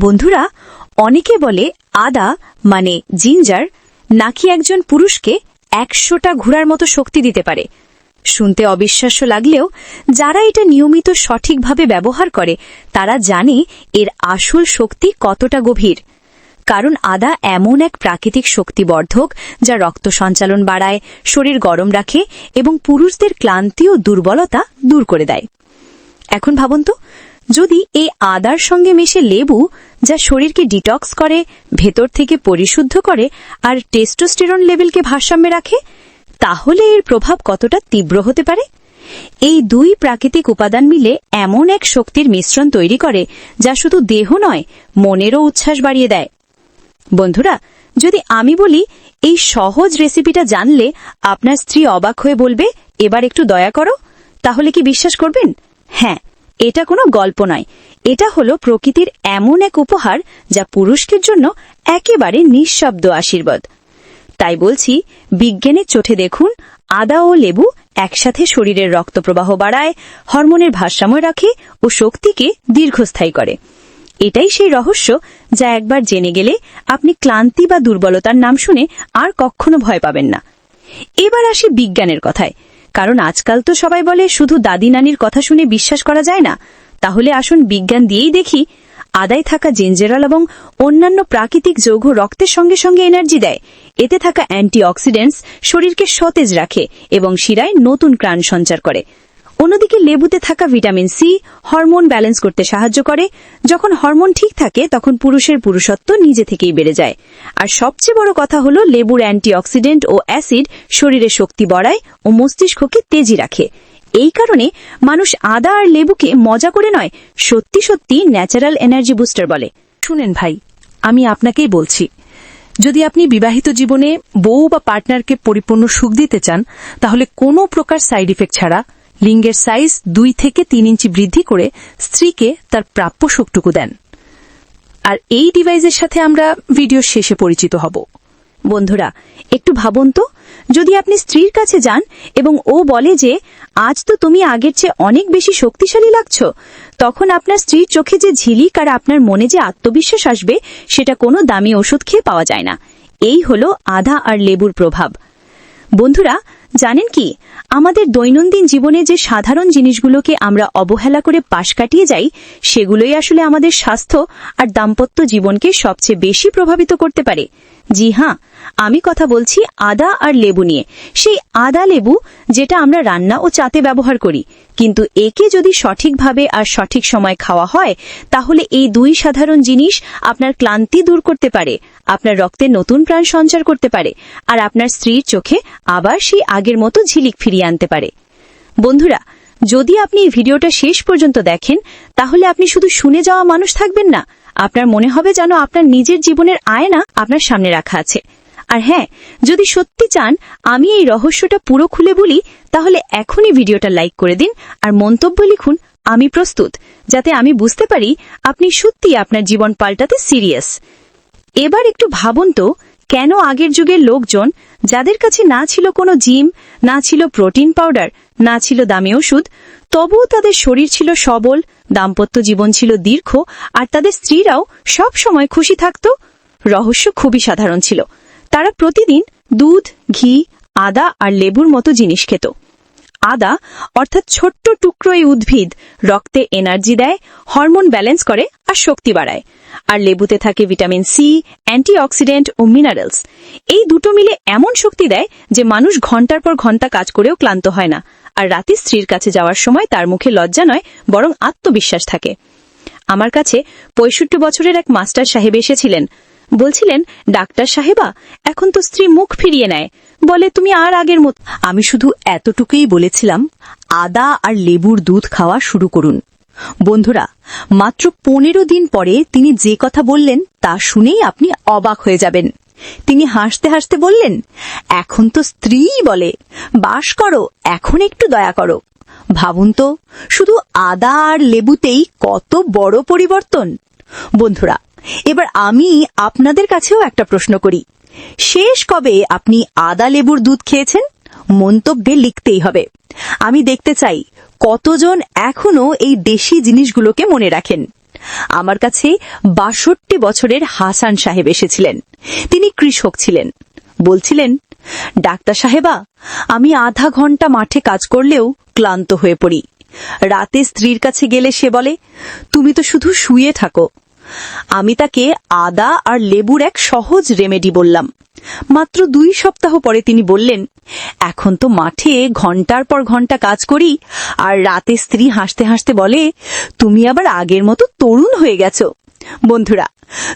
বন্ধুরা, অনেকে বলে আদা মানে জিঞ্জার, নাকি একজন পুরুষকে একশোটা ঘোরার মতো শক্তি দিতে পারে। শুনতে অবিশ্বাস্য লাগলেও যারা এটা নিয়মিত সঠিকভাবে ব্যবহার করে, তারা জানে এর আসল শক্তি কতটা গভীর। কারণ আদা এমন এক প্রাকৃতিক শক্তিবর্ধক যা রক্ত সঞ্চালন বাড়ায়, শরীর গরম রাখে এবং পুরুষদের ক্লান্তি ও দুর্বলতা দূর করে দেয়। এখন ভাবুন তো যদি এই আদার সঙ্গে মেশে লেবু, যা শরীরকে ডিটক্স করে, ভেতর থেকে পরিশুদ্ধ করে, আর টেস্টোস্টেরন লেভেলকে ভারসাম্যে রাখে, তাহলে এর প্রভাব কতটা তীব্র হতে পারে? এই দুই প্রাকৃতিক উপাদান মিলে এমন এক শক্তির মিশ্রণ তৈরি করে, যা শুধু দেহ নয়, মনেরও উচ্ছ্বাস বাড়িয়ে দেয়। বন্ধুরা, যদি আমি বলি, এই সহজ রেসিপিটা জানলে আপনার স্ত্রী অবাক হয়ে বলবে, এবার একটু দয়া করো তাহলে কি বিশ্বাস করবেন? হ্যাঁ এটা কোনো গল্প নয়। এটা হলো প্রকৃতির এমন এক উপহার যা পুরুষকের জন্য একেবারে নিঃশব্দ আশীর্বাদ। তাই বলছি, বিজ্ঞানের চোখে দেখুন, আদা ও লেবু একসাথে শরীরের রক্তপ্রবাহ বাড়ায়, হরমোনের ভারসাম্য রাখে ও শক্তিকে দীর্ঘস্থায়ী করে। এটাই সেই রহস্য যা একবার জেনে গেলে আপনি ক্লান্তি বা দুর্বলতার নাম শুনে আর কখনো ভয় পাবেন না। এবার আসি বিজ্ঞানের কথায়। কারণ আজকাল তো সবাই বলে শুধু দাদি নানির কথা শুনে বিশ্বাস করা যায় না। তাহলে আসুন বিজ্ঞান দিয়েই দেখি, আদায় থাকা জেঞ্জেরাল এবং অন্যান্য প্রাকৃতিক যৌগ রক্তের সঙ্গে সঙ্গে এনার্জি দেয়। এতে থাকা অ্যান্টিঅক্সিডেন্টস শরীরকে সতেজ রাখে এবং শিরায় নতুন প্রাণ সঞ্চার করে। অন্যদিকে লেবুতে থাকা ভিটামিন সি হরমোন ব্যালেন্স করতে সাহায্য করে। যখন হরমোন ঠিক থাকে, তখন পুরুষের পুরুষত্ব নিজে থেকেই বেড়ে যায়। আর সবচেয়ে বড় কথা হলো, লেবুর অ্যান্টিঅক্সিডেন্ট ও অ্যাসিড শরীরে শক্তি বাড়ায় ও মস্তিষ্ককে তেজি রাখে। এই কারণে মানুষ আদা আর লেবুকে মজা করে নয়, সত্যি সত্যি ন্যাচারাল এনার্জি বুস্টার বলে। শুনেন ভাই, আমি আপনাকেই বলছি, যদি আপনি বিবাহিত জীবনে বউ বা পার্টনারকে পরিপূর্ণ সুখ দিতে চান, তাহলে কোনো প্রকার সাইড ইফেক্ট ছাড়া লিঙ্গের সাইজ দুই থেকে তিন ইঞ্চি বৃদ্ধি করে স্ত্রীকে তার প্রাপ্য শোকটুকু দেন। আর এই ডিভাইসের সাথে আমরা ভিডিও শেষে পরিচিত হব। বন্ধুরা, একটু ভাবুন তো, যদি আপনি স্ত্রীর কাছে যান এবং ও বলে যে, আজ তো তুমি আগের চেয়ে অনেক বেশি শক্তিশালী লাগছ তখন আপনার স্ত্রীর চোখে যে ঝিলিক আর আপনার মনে যে আত্মবিশ্বাস আসবে, সেটা কোনো দামি ওষুধ খেয়ে পাওয়া যায় না। এই হলো আধা আর লেবুর প্রভাব। বন্ধুরা জানেন কি? আমাদের দৈনন্দিন জীবনে যে সাধারণ জিনিসগুলোকে আমরা অবহেলা করে পাশ কাটিয়ে যাই, সেগুলোই আসলে আমাদের স্বাস্থ্য আর দাম্পত্য জীবনকে সবচেয়ে বেশি প্রভাবিত করতে পারে। জি হ্যাঁ আমি কথা বলছি আদা আর লেবু নিয়ে। সেই আদা লেবু যেটা আমরা রান্না ও চাতে ব্যবহার করি। কিন্তু একে যদি সঠিকভাবে আর সঠিক সময় খাওয়া হয়, তাহলে এই দুই সাধারণ জিনিস আপনার ক্লান্তি দূর করতে পারে, আপনার রক্তে নতুন প্রাণ সঞ্চার করতে পারে, আর আপনার স্ত্রীর চোখে আবার সেই আগের মতো ঝিলিক ফিরিয়ে আনতে পারে। বন্ধুরা, যদি আপনি এই ভিডিওটা শেষ পর্যন্ত দেখেন, তাহলে আপনি শুধু শুনে যাওয়া মানুষ থাকবেন না, আপনার মনে হবে যেন আপনার নিজের জীবনের আয়না আপনার সামনে রাখা আছে। আর হ্যাঁ যদি সত্যি চান, আমি এই রহস্যটা পুরো খুলে বলি, তাহলে এখনই ভিডিওটা লাইক করে দিন আর মন্তব্য লিখুন, আমি প্রস্তুত যাতে আমি বুঝতে পারি আপনি সত্যি আপনার জীবন পাল্টাতে সিরিয়াস। এবার একটু ভাবুন তো, কেন আগের যুগের লোকজন যাদের কাছে না ছিল কোনো জিম, না ছিল প্রোটিন পাউডার, না ছিল দামি ওষুধ, তবুও তাদের শরীর ছিল সবল, দাম্পত্য জীবন ছিল দীর্ঘ, আর তাদের স্ত্রীরাও সব সময় খুশি থাকত। রহস্য খুবই সাধারণ ছিল। তারা প্রতিদিন দুধ, ঘি, আদা আর লেবুর মতো জিনিস খেত। আদা, অর্থাৎ ছোট্ট টুকরো এই উদ্ভিদ রক্তে এনার্জি দেয়, হরমোন ব্যালেন্স করে আর শক্তি বাড়ায়। আর লেবুতে থাকে ভিটামিন সি, অ্যান্টিঅক্সিডেন্ট ও মিনারেলস। এই দুটো মিলে এমন শক্তি দেয় যে মানুষ ঘণ্টার পর ঘণ্টা কাজ করেও ক্লান্ত হয় না। আর রাতে স্ত্রীর কাছে যাওয়ার সময় তার মুখে লজ্জা নয়, বরং আত্মবিশ্বাস থাকে। আমার কাছে পঁয়ষট্টি বছরের এক মাস্টার সাহেব এসেছিলেন। বলছিলেন, ডাক্তার সাহেবা, এখন তো স্ত্রী মুখ ফিরিয়ে নেয়। বলে, তুমি আর আগের মতো আমি শুধু এতটুকুই বলেছিলাম, আদা আর লেবুর দুধ খাওয়া শুরু করুন। বন্ধুরা, মাত্র পনেরো দিন পরে তিনি যে কথা বললেন, তা শুনেই আপনি অবাক হয়ে যাবেন। তিনি হাসতে হাসতে বললেন, এখন তো স্ত্রীই বলে, বাস করো, এখন একটু দয়া করো। ভাবুন তো, শুধু আদা আর লেবুতেই কত বড় পরিবর্তন? বন্ধুরা এবার আমি আপনাদের কাছেও একটা প্রশ্ন করি। শেষ কবে আপনি আদা লেবুর দুধ খেয়েছেন? মন্তব্যে লিখতেই হবে। আমি দেখতে চাই, কতজন এখনও এই দেশি জিনিসগুলোকে মনে রাখেন? আমার কাছে বাষট্টি বছরের হাসান সাহেব এসেছিলেন। তিনি কৃষক ছিলেন। বলছিলেন, ডাক্তার সাহেবা, আমি আধা ঘণ্টা মাঠে কাজ করলেও ক্লান্ত হয়ে পড়ি। রাতে স্ত্রীর কাছে গেলে সে বলে, তুমি তো শুধু শুয়ে থাকো আমি তাকে আদা আর লেবুর এক সহজ রেমেডি বললাম। মাত্র দুই সপ্তাহ পরে তিনি বললেন, এখন তো মাঠে ঘণ্টার পর ঘণ্টা কাজ করি, আর রাতে স্ত্রী হাসতে হাসতে বলে, তুমি আবার আগের মতো তরুণ হয়ে গেছো। বন্ধুরা,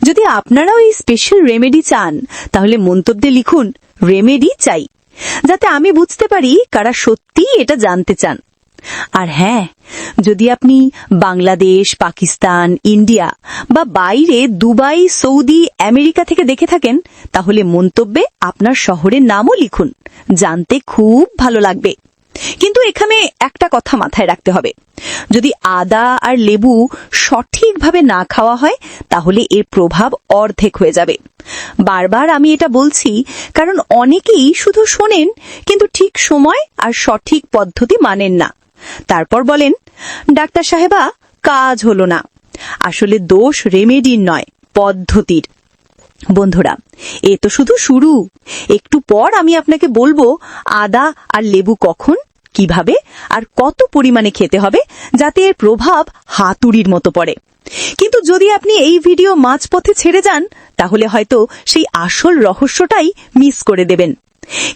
যদি আপনারাও এই স্পেশাল রেমেডি চান, তাহলে মন্তব্যে লিখুন রেমেডি চাই। যাতে আমি বুঝতে পারি কারা সত্যিই এটা জানতে চান। আর হ্যাঁ যদি আপনি বাংলাদেশ, পাকিস্তান, ইন্ডিয়া বা বাইরে দুবাই, সৌদি, আমেরিকা থেকে দেখে থাকেন, তাহলে মন্তব্যে আপনার শহরের নামও লিখুন। জানতে খুব ভালো লাগবে। কিন্তু এখানে একটা কথা মাথায় রাখতে হবে। যদি আদা আর লেবু সঠিকভাবে না খাওয়া হয়, তাহলে এর প্রভাব অর্ধেক হয়ে যাবে। বারবার আমি এটা বলছি, কারণ অনেকেই শুধু শোনেন, কিন্তু ঠিক সময় আর সঠিক পদ্ধতি মানেন না। তারপর বলেন, ডাক্তার সাহেবা, কাজ হলো না। আসলে দোষ রেমেডির নয়, পদ্ধতির। বন্ধুরা, এ তো শুধু শুরু। একটু পর আমি আপনাকে বলব, আদা আর লেবু কখন, কীভাবে আর কত পরিমাণে খেতে হবে, যাতে এর প্রভাব হাতুড়ির মতো পড়ে। কিন্তু যদি আপনি এই ভিডিও মাঝপথে ছেড়ে যান, তাহলে হয়তো সেই আসল রহস্যটাই মিস করে দেবেন।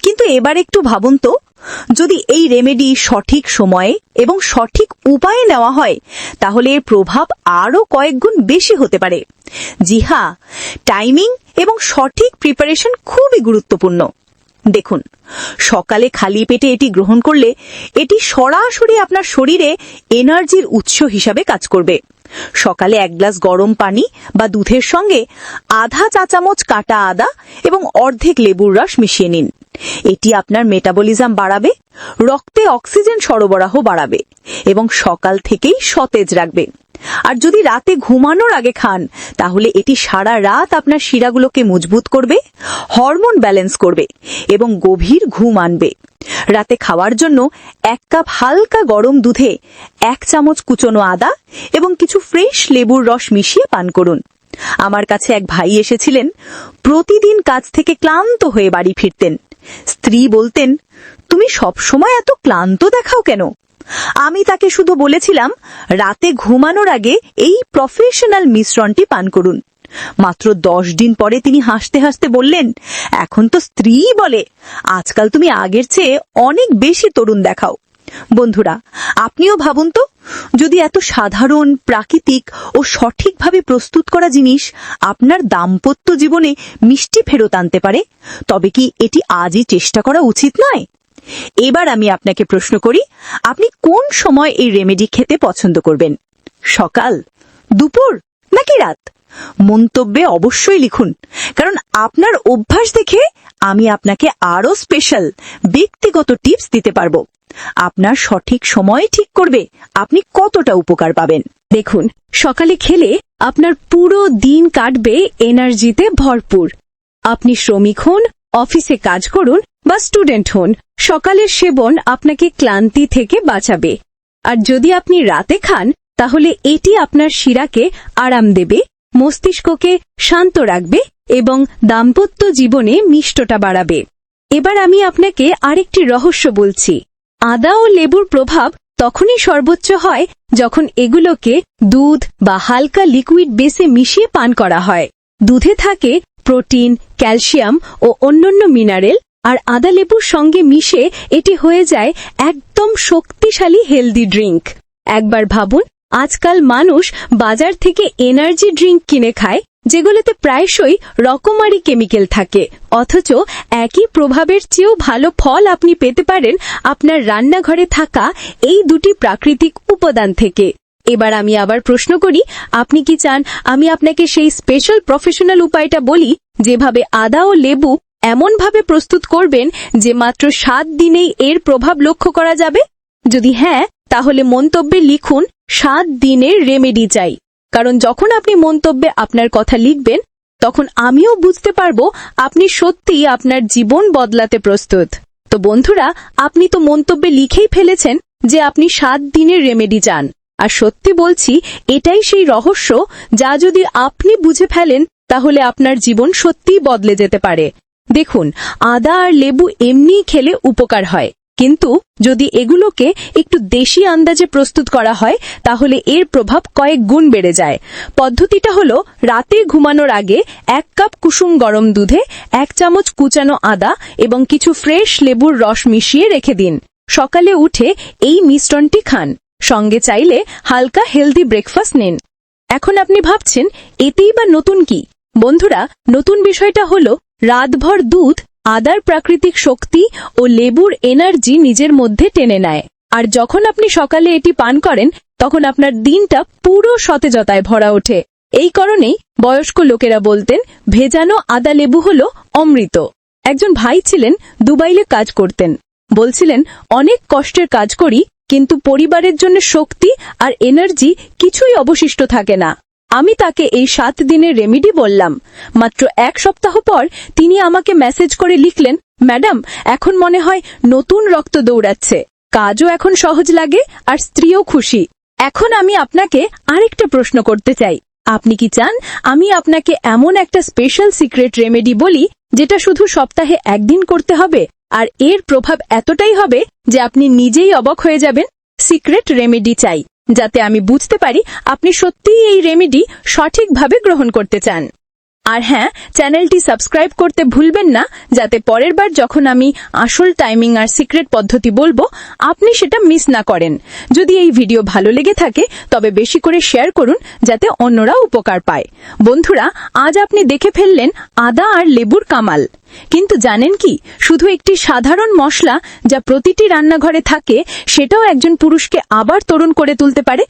কিন্তু এবার একটু ভাবুন তো যদি এই রেমেডি সঠিক সময়ে এবং সঠিক উপায়ে নেওয়া হয়, তাহলে এর প্রভাব আরও কয়েকগুণ বেশি হতে পারে। জি হ্যাঁ টাইমিং এবং সঠিক প্রিপারেশন খুবই গুরুত্বপূর্ণ। দেখুন, সকালে খালি পেটে এটি গ্রহণ করলে এটি সরাসরি আপনার শরীরে এনার্জির উৎস হিসাবে কাজ করবে। সকালে এক গ্লাস গরম পানি বা দুধের সঙ্গে আধা চা চামচ কাটা আদা এবং অর্ধেক লেবুর রস মিশিয়ে নিন। এটি আপনার মেটাবলিজম বাড়াবে, রক্তে অক্সিজেন সরবরাহ বাড়াবে এবং সকাল থেকেই সতেজ রাখবে। আর যদি রাতে ঘুমানোর আগে খান, তাহলে এটি সারা রাত আপনার শিরাগুলোকে মজবুত করবে, হরমোন ব্যালেন্স করবে এবং গভীর ঘুম আনবে। রাতে খাওয়ার জন্য এক কাপ হালকা গরম দুধে এক চামচ কুচনো আদা এবং কিছু ফ্রেশ লেবুর রস মিশিয়ে পান করুন। আমার কাছে এক ভাই এসেছিলেন, প্রতিদিন কাজ থেকে ক্লান্ত হয়ে বাড়ি ফিরতেন। স্ত্রী বলতেন, তুমি সবসময় এত ক্লান্ত দেখাও কেন? আমি তাকে শুধু বলেছিলাম, রাতে ঘুমানোর আগে এই প্রফেশনাল মিশ্রণটি পান করুন। মাত্র দশ দিন পরে তিনি হাসতে হাসতে বললেন, এখন তো স্ত্রী বলে, আজকাল তুমি আগের চেয়ে অনেক বেশি তরুণ দেখাও। বন্ধুরা, আপনিও ভাবুন তো, যদি এত সাধারণ, প্রাকৃতিক ও সঠিকভাবে প্রস্তুত করা জিনিস আপনার দাম্পত্য জীবনে মিষ্টি ফেরত আনতে পারে, তবে কি এটি আজই চেষ্টা করা উচিত নয়? এবার আমি আপনাকে প্রশ্ন করি, আপনি কোন সময় এই রেমেডি খেতে পছন্দ করবেন? সকাল, দুপুর, নাকি রাত? মন্তব্যে অবশ্যই লিখুন, কারণ আপনার অভ্যাস দেখে আমি আপনাকে আরও স্পেশাল ব্যক্তিগত টিপস দিতে পারব। আপনার সঠিক সময় ঠিক করবে, আপনি কতটা উপকার পাবেন? দেখুন, সকালে খেলে আপনার পুরো দিন কাটবে এনার্জিতে ভরপুর। আপনি শ্রমিক হন অফিসে কাজ করুন বা স্টুডেন্ট হন, সকালের সেবন আপনাকে ক্লান্তি থেকে বাঁচাবে। আর যদি আপনি রাতে খান, তাহলে এটি আপনার শিরাকে আরাম দেবে, মস্তিষ্ককে শান্ত রাখবে এবং দাম্পত্য জীবনে মিষ্টটা বাড়াবে। এবার আমি আপনাকে আরেকটি রহস্য বলছি। আদা ও লেবুর প্রভাব তখনই সর্বোচ্চ হয় যখন এগুলোকে দুধ বা হালকা লিকুইড বেসে মিশিয়ে পান করা হয়। দুধে থাকে প্রোটিন, ক্যালসিয়াম ও অন্যান্য মিনারেল আর আদা লেবুর সঙ্গে মিশে এটি হয়ে যায় একদম শক্তিশালী হেলদি ড্রিঙ্ক একবার ভাবুন, আজকাল মানুষ বাজার থেকে এনার্জি ড্রিঙ্ক কিনে খায়, যেগুলোতে প্রায়শই রকমারি কেমিক্যাল থাকে। অথচ একই প্রভাবের চেয়েও ভালো ফল আপনি পেতে পারেন আপনার রান্নাঘরে থাকা এই দুটি প্রাকৃতিক উপাদান থেকে। এবার আমি আবার প্রশ্ন করি, আপনি কি চান আমি আপনাকে সেই স্পেশাল প্রফেশনাল উপায়টা বলি, যেভাবে আদা ও লেবু এমনভাবে প্রস্তুত করবেন যে মাত্র সাত দিনেই এর প্রভাব লক্ষ্য করা যাবে? যদি হ্যাঁ তাহলে মন্তব্যে লিখুন, সাত দিনের রেমেডি চাই। কারণ যখন আপনি মন্তব্যে আপনার কথা লিখবেন, তখন আমিও বুঝতে পারব আপনি সত্যিই আপনার জীবন বদলাতে প্রস্তুত। তো বন্ধুরা, আপনি তো মন্তব্যে লিখেই ফেলেছেন যে আপনি সাত দিনের রেমেডি চান। আর সত্যি বলছি, এটাই সেই রহস্য যা যদি আপনি বুঝে ফেলেন, তাহলে আপনার জীবন সত্যিই বদলে যেতে পারে। দেখুন, আদা আর লেবু এমনিই খেলে উপকার হয়। কিন্তু যদি এগুলোকে একটু দেশি আন্দাজে প্রস্তুত করা হয়, তাহলে এর প্রভাব কয়েক গুণ বেড়ে যায়। পদ্ধতিটা হলো, রাতে ঘুমানোর আগে এক কাপ কুসুম গরম দুধে এক চামচ কুচানো আদা এবং কিছু ফ্রেশ লেবুর রস মিশিয়ে রেখে দিন। সকালে উঠে এই মিশ্রণটি খান। সঙ্গে চাইলে হালকা হেলদি ব্রেকফাস্ট নিন। এখন আপনি ভাবছেন, এতেই বা নতুন কি? বন্ধুরা, নতুন বিষয়টা হলো রাতভর দুধ, আদার প্রাকৃতিক শক্তি ও লেবুর এনার্জি নিজের মধ্যে টেনে নেয়। আর যখন আপনি সকালে এটি পান করেন, তখন আপনার দিনটা পুরো সতেজতায় ভরা ওঠে। এই কারণেই বয়স্ক লোকেরা বলতেন, ভেজানো আদা লেবু হল অমৃত। একজন ভাই ছিলেন, দুবাইলে কাজ করতেন। বলছিলেন, অনেক কষ্টের কাজ করি, কিন্তু পরিবারের জন্য শক্তি আর এনার্জি কিছুই অবশিষ্ট থাকে না। আমি তাকে এই সাত দিনের রেমিডি বললাম। মাত্র এক সপ্তাহ পর তিনি আমাকে মেসেজ করে লিখলেন, ম্যাডাম, এখন মনে হয় নতুন রক্ত দৌড়াচ্ছে। কাজও এখন সহজ লাগে আর স্ত্রীও খুশি। এখন আমি আপনাকে আরেকটা প্রশ্ন করতে চাই। আপনি কি চান আমি আপনাকে এমন একটা স্পেশাল সিক্রেট রেমেডি বলি, যেটা শুধু সপ্তাহে একদিন করতে হবে? আর এর প্রভাব এতটাই হবে যে আপনি নিজেই অবাক হয়ে যাবেন। সিক্রেট রেমেডি চাই। যাতে আমি বুঝতে পারি আপনি সত্যিই এই রেমেডি সঠিকভাবে গ্রহণ করতে চান। আর হ্যাঁ চ্যানেলটি সাবস্ক্রাইব করতে ভুলবেন না, যাতে পরের বার যখন আমি আসল টাইমিং আর সিক্রেট পদ্ধতি বলব, আপনি সেটা মিস না করেন। যদি এই ভিডিও ভালো লেগে থাকে, তবে বেশি করে শেয়ার করুন, যাতে অন্যরা উপকার পায়। বন্ধুরা, আজ আপনি দেখে ফেললেন আদা আর লেবুর কামাল। কিন্তু জানেন কি, শুধু একটি সাধারণ মশলা যা প্রতিটি রান্নাঘরে থাকে, সেটাও একজন পুরুষকে আবার তরুণ করে তুলতে পারে?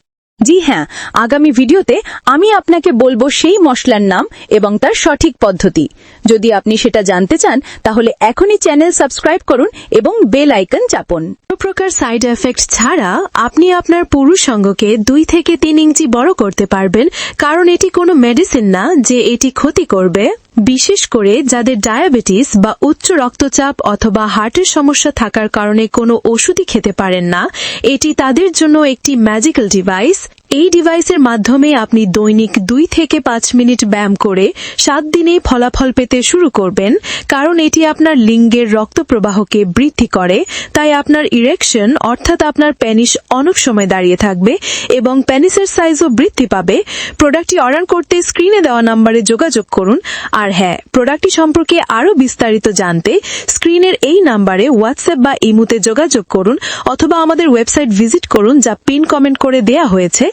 জি হ্যাঁ আগামী ভিডিওতে আমি আপনাকে বলব সেই মশলার নাম এবং তার সঠিক পদ্ধতি। যদি আপনি সেটা জানতে চান, তাহলে এখনই চ্যানেল সাবস্ক্রাইব করুন এবং বেল আইকন চাপুন। কোনো প্রকার সাইড এফেক্ট ছাড়া আপনি আপনার পুরুষ সঙ্গকে দুই থেকে তিন ইঞ্চি বড় করতে পারবেন, কারণ এটি কোনো মেডিসিন না যে এটি ক্ষতি করবে। বিশেষ করে যাদের ডায়াবেটিস বা উচ্চ রক্তচাপ অথবা হার্টের সমস্যা থাকার কারণে কোনো ওষুধই খেতে পারেন না, এটি তাদের জন্য একটি ম্যাজিক্যাল ডিভাইস। এই ডিভাইসের মাধ্যমে আপনি দৈনিক দুই থেকে পাঁচ মিনিট ব্যায়াম করে সাত দিনেই ফলাফল পেতে শুরু করবেন, কারণ এটি আপনার লিঙ্গের রক্ত প্রবাহকে বৃদ্ধি করে, তাই আপনার ইরেকশন অর্থাৎ আপনার প্যানিস অনেক সময় দাঁড়িয়ে থাকবে এবং প্যানিসের সাইজও বৃদ্ধি পাবে। প্রোডাক্টটি অর্ডার করতে স্ক্রিনে দেওয়া নম্বরে যোগাযোগ করুন। আর হ্যাঁ প্রোডাক্টটি সম্পর্কে আরও বিস্তারিত জানতে স্ক্রিনের এই নাম্বারে হোয়াটসঅ্যাপ বা ইমুতে যোগাযোগ করুন, অথবা আমাদের ওয়েবসাইট ভিজিট করুন, যা পিন কমেন্ট করে দেয়া হয়েছে।